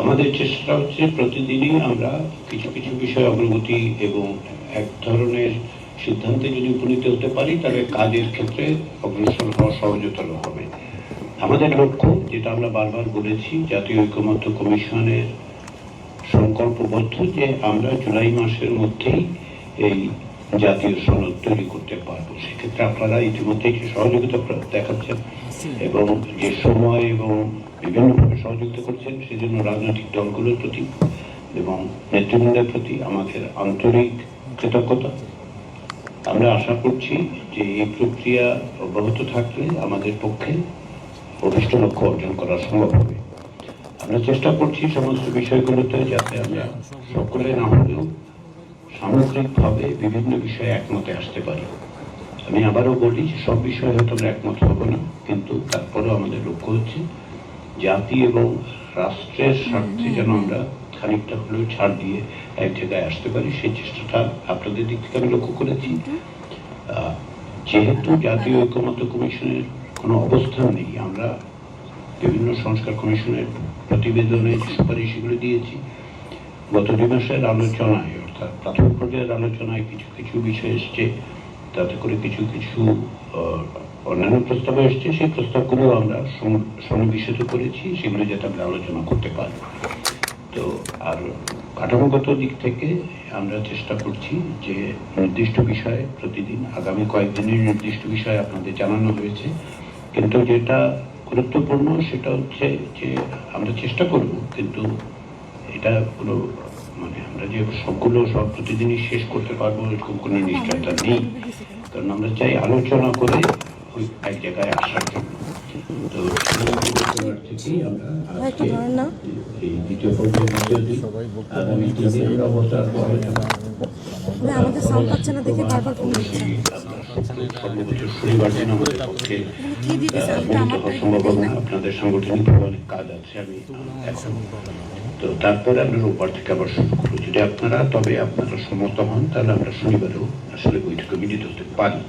আমাদের চেষ্টা হচ্ছে প্রতিদিনই আমরা কিছু কিছু বিষয়ে অগ্রগতি এবং এক ধরনের সিদ্ধান্তে যদি উপনীত হতে পারি তাহলে কাজের ক্ষেত্রে অগ্রসর হওয়া সহজতর হবে। আমাদের লক্ষ্য যেটা আমরা বারবার বলেছি জাতীয় ঐক্যমত্য কমিশনের সংকল্পবদ্ধ যে আমরা জুলাই মাসের মধ্যেই এই জাতীয় সনদ তৈরি করতে পারব। সেক্ষেত্রে আপনারা ইতিমধ্যে সহযোগিতা দেখাচ্ছেন এবং যে সময় এবং বিভিন্নভাবে সহযোগিতা করছেন সেই জন্য রাজনৈতিক দলগুলোর প্রতি এবং নেতৃবৃন্দের প্রতি আমাদের আন্তরিক কৃতজ্ঞতা। আমরা আশা করছি যে এই প্রক্রিয়া অব্যাহত থাকলে আমাদের পক্ষে অভিষ্ট লক্ষ্য অর্জন করা সম্ভব হবে। আমরা চেষ্টা করছি সমস্ত বিষয়গুলোতে যাতে আমরা সকলে না হলেও সামগ্রিকভাবে বিভিন্ন বিষয়ে একমতে আসতে পারি। আমি আবারও বলি সব বিষয়ে হয়তো আমরা একমত হব না, কিন্তু তারপরেও আমাদের লক্ষ্য হচ্ছে জাতি এবং রাষ্ট্রের স্বার্থে যেন আমরা খানিকটা হলেও ছাড় দিয়ে এক জায়গায় আসতে পারি, সেই চেষ্টাটা আপনাদের দিক থেকে আমি লক্ষ্য করেছি। যেহেতু জাতীয় ঐক্যমত্য কমিশনের কোনো অবস্থান নেই, আমরা বিভিন্ন সংস্কার কমিশনের প্রতিবেদনে যে সুপারিশগুলো দিয়েছি। গত দুই মাসের আলোচনায়, অর্থাৎ প্রাথমিক পর্যায়ের আলোচনায় কিছু কিছু বিষয় এসছে। তাতে করে কিছু কিছু অন্যান্য প্রস্তাব এসছে। সেই প্রস্তাবগুলো আমরা সন্নিবেশিত করেছি। সেগুলো যাতে আমরা আলোচনা করতে পারি। তো আর কাঠামোগত দিক থেকে আমরা চেষ্টা করছি যে নির্দিষ্ট বিষয়ে প্রতিদিন, আগামী কয়েকদিনের নির্দিষ্ট বিষয়ে আপনাদের জানানো হয়েছে। কিন্তু যেটা গুরুত্বপূর্ণ সেটা হচ্ছে যে আমরা চেষ্টা করব, কিন্তু এটা কোনো মানে আমরা যে সবগুলো সব প্রতিদিনই শেষ করতে পারব এরকম কোনো নিশ্চয়তা নেই। কারণ আমরা চাই আলোচনা করে ওই এক জায়গায় আসার জন্য তো থেকেই আমরা আজকে এই দ্বিতীয় আগামী আলোচনা আমাদের সাউন্ড পাচ্ছে না দেখে বারবার ফোন আপনাদের অনেক কাজ আছে, আমি তো তারপরে আমরা রোববার থেকে আবার শুরু করব। যদি আপনারা তবে আপনারা সম্মত হন, তাহলে আমরা শনিবারেও আসলে বৈঠকে মিলিত হতে পারি।